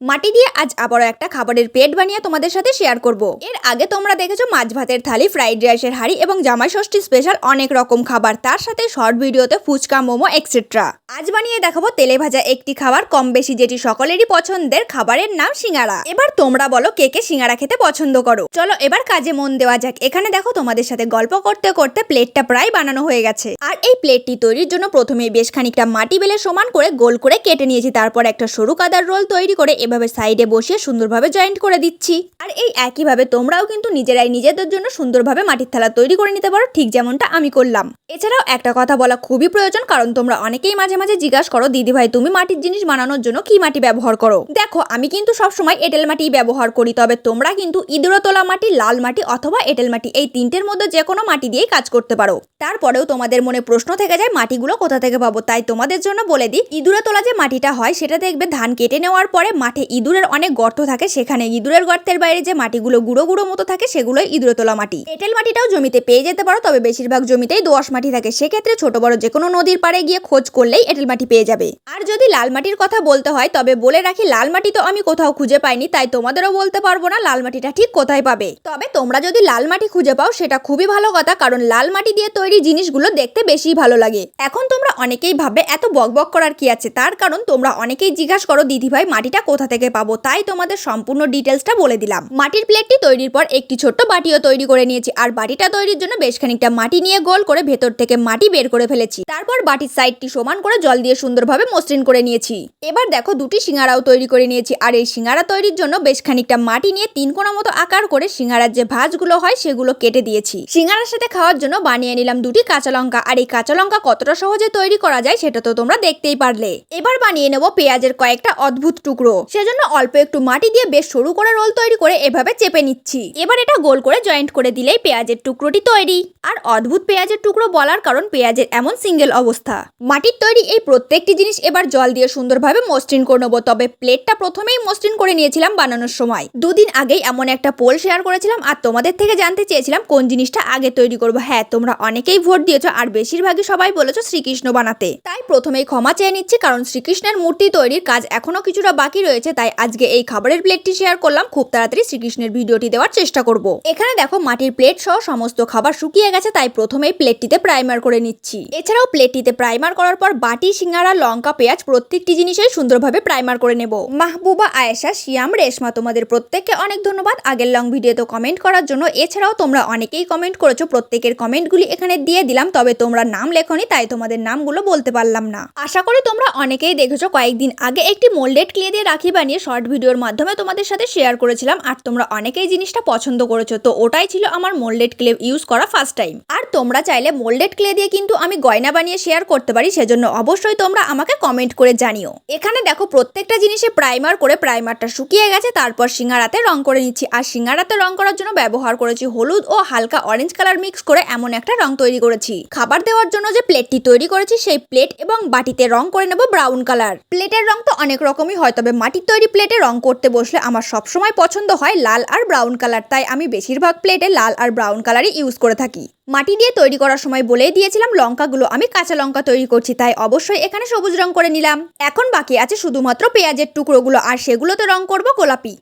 মাটি দিয়ে আজ আবারও একটা খাবারের প্লেট বানিয়ে তোমাদের সাথে শেয়ার করব। এর আগে তোমরা দেখেছ মাছ ভাতের থালি ফ্রাইড রাইসের হাড়ি এবং জামাই ষষ্ঠী স্পেশাল অনেক রকম খাবার। তার সাথে শর্ট ভিডিওতে ফুচকা, মোমো এক্সেট্রা আজ বানিয়ে দেখাবো তেলে ভাজা একটি খাবার, কম বেশি যেটি সকলেরই পছন্দের খাবারের নাম সিঙ্গারা। এবার তোমরা বলো, কে কে সিঙ্গারা খেতে পছন্দ করো? চলো এবার কাজে মন দেওয়া যাক। এখানে দেখো তোমাদের সাথে গল্প করতে করতে প্লেটটা প্রায় বানানো হয়ে গেছে। আর এই প্লেটটি তৈরির জন্য প্রথমে বেশ খানিকটা মাটি বেলে সমান করে গোল করে কেটে নিয়েছি। তারপর একটা সরু কাদার রোল তৈরি করে এভাবে সাইডে বসিয়ে সুন্দরভাবে জয়েন্ট করে দিচ্ছি। আর এই একইভাবে তোমরাও কিন্তু নিজেরাই নিজেদের জন্য সুন্দরভাবে মাটির থালা তৈরি করে নিতে পারো, ঠিক যেমনটা আমি করলাম। এছাড়াও একটা কথা বলা খুবই প্রয়োজন, কারণ তোমরা অনেকেই মাঝে মাঝে জিজ্ঞাসা করো দিদি ভাই তুমি মাটির জিনিস বানানোর জন্য কি মাটি ব্যবহার করো? দেখো, আমি কিন্তু সবসময় এঁটেল মাটি ব্যবহার করি, তবে তোমরা কিন্তু ইঁদুরো তোলা মাটি, লাল মাটি অথবা এঁটেল মাটি, এই তিনটের মধ্যে যে কোনো মাটি দিয়েই কাজ করতে পারো। তারপরেও তোমাদের মনে প্রশ্ন থেকে যায়, মাটিগুলো কোথা থেকে পাবো? তাই তোমাদের জন্য বলে দিই ইঁদুরে তোলা যে মাটিটা হয়, সেটা দেখবে ধান কেটে নেওয়ার পরে মাঠে ইঁদুরের অনেক গর্ত থাকে, সেখানে ইঁদুরের গর্তের বাইরে যে মাটিগুলো গুঁড়ো গুঁড়ো মতো থাকে, সেগুলোই ইঁদুরে তোলা মাটি। এঁটেল মাটিটাও জমিতে পেয়ে যেতে পারো, তবে বেশিরভাগ জমিতেই দোআঁশ মাটি থাকে। সেক্ষেত্রে ছোট বড় যে কোনো নদীর পাড়ে গিয়ে খোঁজ করলেই এঁটেল মাটি পেয়ে যাবে। আর যদি লাল মাটির কথা বলতে হয়, তবে বলে রাখি, লাল মাটি তো আমি কোথাও খুঁজে পাইনি, তাই তোমাদেরও বলতে পারব না লাল মাটিটা ঠিক কোথায় পাবে। তবে তোমরা যদি লাল মাটি খুঁজে পাও, সেটা খুবই ভালো কথা, কারণ লাল মাটি দিয়ে তৈরি জিনিসগুলো দেখতে বেশি ভালো লাগে। এখন তোমরা অনেকেই ভাবে এত বকবক করার কি আছে? তার কারণ তোমরা অনেকেই জিজ্ঞাসা করো, দিদিভাই, মাটিটা কোথা থেকে পাবো, তাই তোমাদের সম্পূর্ণ ডিটেলসটা বলে দিলাম। মাটির প্লেটটি তৈরির পর একটি ছোট্ট বাটিও তৈরি করে নিয়েছি, আর বাটিটা তৈরির জন্য বেশ খানিকটা মাটি নিয়ে গোল করে ভেতর থেকে মাটি বের করে ফেলেছি। তারপর বাটির সাইডটি সমান করে জল দিয়ে সুন্দরভাবে মসৃণ করে নিয়েছি। এবার দেখো দুটি সিঙ্গারাও তৈরি করে নিয়েছি, আর এই সিঙ্গারা তৈরির জন্য বেশ খানিকটা মাটি নিয়ে তিন কোনা মতো আকার করে সিঙ্গারার যে ভাঁজগুলো হয় সেগুলো কেটে দিয়েছি। সিঙ্গারার সাথে খাওয়ার জন্য বানিয়ে নিলাম দুটি কাঁচা লঙ্কা, আর এই কাঁচা লঙ্কা কতটা সহজে তৈরি করা যায় সেটা তো তোমরা দেখতেই পারলে। এবার বানিয়ে নেব পেঁয়াজের কয়েকটা অদ্ভুত টুকরো সেজন্য অল্প একটু মাটি দিয়ে বেশ সরু করে রোল তৈরি করে এভাবে চেপে নিচ্ছি। এবার এটা গোল করে জয়েন্ট করে দিলেই পেঁয়াজের টুকরোটি তৈরি। আর অদ্ভুত পেঁয়াজের টুকরো বলার কারণ পেঁয়াজের এমন সিঙ্গেল অবস্থা। মাটির তৈরি এই প্রত্যেকটি জিনিস এবার জল দিয়ে সুন্দরভাবে মসৃণ করে নেব, তবে প্লেটটা প্রথমেই মসৃণ করে নিয়েছিলাম বানানোর সময়। দুদিন আগেই এমন একটা পোল শেয়ার করেছিলাম, আর তোমাদের থেকে জানতে চেয়েছিলাম কোন জিনিসটা আগে তৈরি করব। হ্যাঁ তোমরা অনেকেই ভোট দিয়েছ, আর বেশিরভাগই সবাই বলেছ শ্রীকৃষ্ণ বানাতে। তাই প্রথমেই ক্ষমা চেয়ে নিচ্ছি, কারণ শ্রীকৃষ্ণের মূর্তি তৈরির কাজ এখনও কিছুটা বাকি রয়েছে, তাই আজকে এই খাবারের প্লেটটি শেয়ার করলাম। খুব তাড়াতাড়ি শ্রীকৃষ্ণের ভিডিওটি দেওয়ার চেষ্টা করব। এখানে দেখো, মাটির প্লেট সহ সমস্ত খাবার শুকিয়ে গেছে, তাই প্রথমেই প্লেটটিতে প্রাইমার করে নিচ্ছি। এছাড়াও প্লেটটিতে প্রাইমার করার পর বাটি, সিঙ্গারা, লঙ্কা, পেঁয়াজ প্রত্যেকটি জিনিসই সুন্দরভাবে প্রাইমার করে নেব। মাহবুবা, আয়েশা, শিয়াম, রেশমা, তোমাদের প্রত্যেককে অনেক ধন্যবাদ। আগের লং ভিডিওতে কমেন্ট করার জন্য, এছাড়াও তোমরা অনেকেই কমেন্ট করেছ, প্রত্যেকের কমেন্টগুলি এখানে দিয়ে দিলাম, তবে তোমরা নাম লেখনি, তাই তোমাদের নামগুলো বলতে পারলাম না। আশা করি তোমরা অনেকেই দেখেছ কয়েকদিন আগে একটি মোল্ডেড ক্লে দিয়ে রাখি বানিয়ে শর্ট ভিডিওর মাধ্যমে তোমাদের সাথে শেয়ার করেছিলাম আর তোমরা অনেকেই জিনিসটা পছন্দ করেছ। তো ওটাই ছিল আমার মোল্ডেড ক্লে ইউজ করা ফার্স্ট টাইম। আর তোমরা চাইলে মোল্ডেড ক্লে দিয়ে কিন্তু আমি গয়না বানিয়ে শেয়ার করতে পারি, সেজন্য অবশ্যই তোমরা আমাকে কমেন্ট করে জানিও। এখানে দেখো প্রত্যেকটা জিনিসে প্রাইমার করে প্রাইমারটা শুকিয়ে গেছে, তারপর সিঙ্গারাতে রং করে নিচ্ছি। আর সিঙ্গারাতে রং করার জন্য ব্যবহার করেছি হলুদ ও হালকা অরেঞ্জ কালার মিক্স করে এমন একটা রং তৈরি করেছি। খাবার দেওয়ার জন্য যে প্লেটটি তৈরি করেছি, সেই প্লেট এবং বাটিতে রং করে নেব ব্রাউন কালার। প্লেটের রং তো অনেক রকমই হয়, তবে মাটির তৈরি প্লেটে রং করতে বসলে আমার সবসময় পছন্দ হয় লাল আর ব্রাউন কালার, তাই আমি বেশিরভাগ প্লেটে লাল আর ব্রাউন কালারই ইউজ করে থাকি। মাটি দিয়ে তৈরি করার সময় বলেই দিয়েছিলাম লঙ্কাগুলো, আমি কাঁচা লঙ্কা তৈরি করছি, তাই অবশ্যই এখানে সবুজ রং করে নিলাম। এখন বাকি আছে শুধুমাত্র পেঁয়াজের টুকরোগুলো, আর সেগুলোতে রং করব গোলাপি।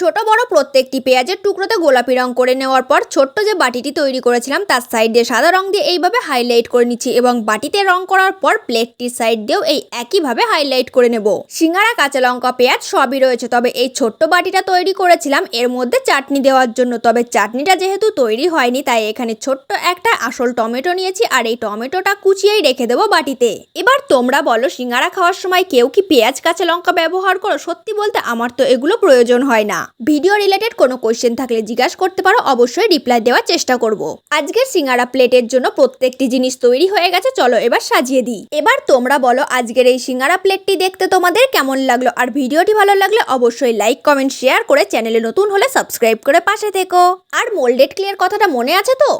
ছোট বড় প্রত্যেকটি পেঁয়াজের টুকরোতে গোলাপি রং করে নেওয়ার পর ছোট্ট যে বাটিটি তৈরি করেছিলাম, তার সাইড দিয়ে সাদা রং দিয়ে এইভাবে হাইলাইট করে নিচ্ছি এবং বাটিতে রং করার পর প্লেটটির সাইড দিয়েও এই একইভাবে হাইলাইট করে নেব। সিঙ্গারা, কাঁচা লঙ্কা, পেঁয়াজ সবই রয়েছে, তবে এই ছোট্ট বাটিটা তৈরি করেছিলাম এর মধ্যে চাটনি দেওয়ার জন্য, তবে চাটনিটা যেহেতু তৈরি হয়নি, তাই এখানে ছোট্ট একটা আসল টমেটো নিয়েছি আর এই টমেটোটা কুচিয়েই রেখে দেবো বাটিতে। এবার তোমরা বলো, সিঙ্গারা খাওয়ার সময় কেউ কি পেঁয়াজ, কাঁচা লঙ্কা ব্যবহার করো? সত্যি বলতে আমার তো এগুলো প্রয়োজন হয় না। ভিডিও রিলেটেড কোনো কোয়েশ্চেন থাকলে জিজ্ঞাসা করতে পারো, অবশ্যই রিপ্লাই দেওয়ার চেষ্টা করব। আজকের সিঙ্গারা প্লেটের জন্য প্রত্যেকটি জিনিস তৈরি হয়ে গেছে, চলো এবার সাজিয়ে দিই। এবার তোমরা বলো, আজকের এই সিঙ্গারা প্লেটটি দেখতে তোমাদের কেমন লাগল? আর ভিডিওটি ভালো লাগলে অবশ্যই লাইক, কমেন্ট, শেয়ার করে চ্যানেলে নতুন হলে সাবস্ক্রাইব করে পাশে থেকো। আর মোল্ডেড ক্লিয়ার কথাটা মনে আছে তো?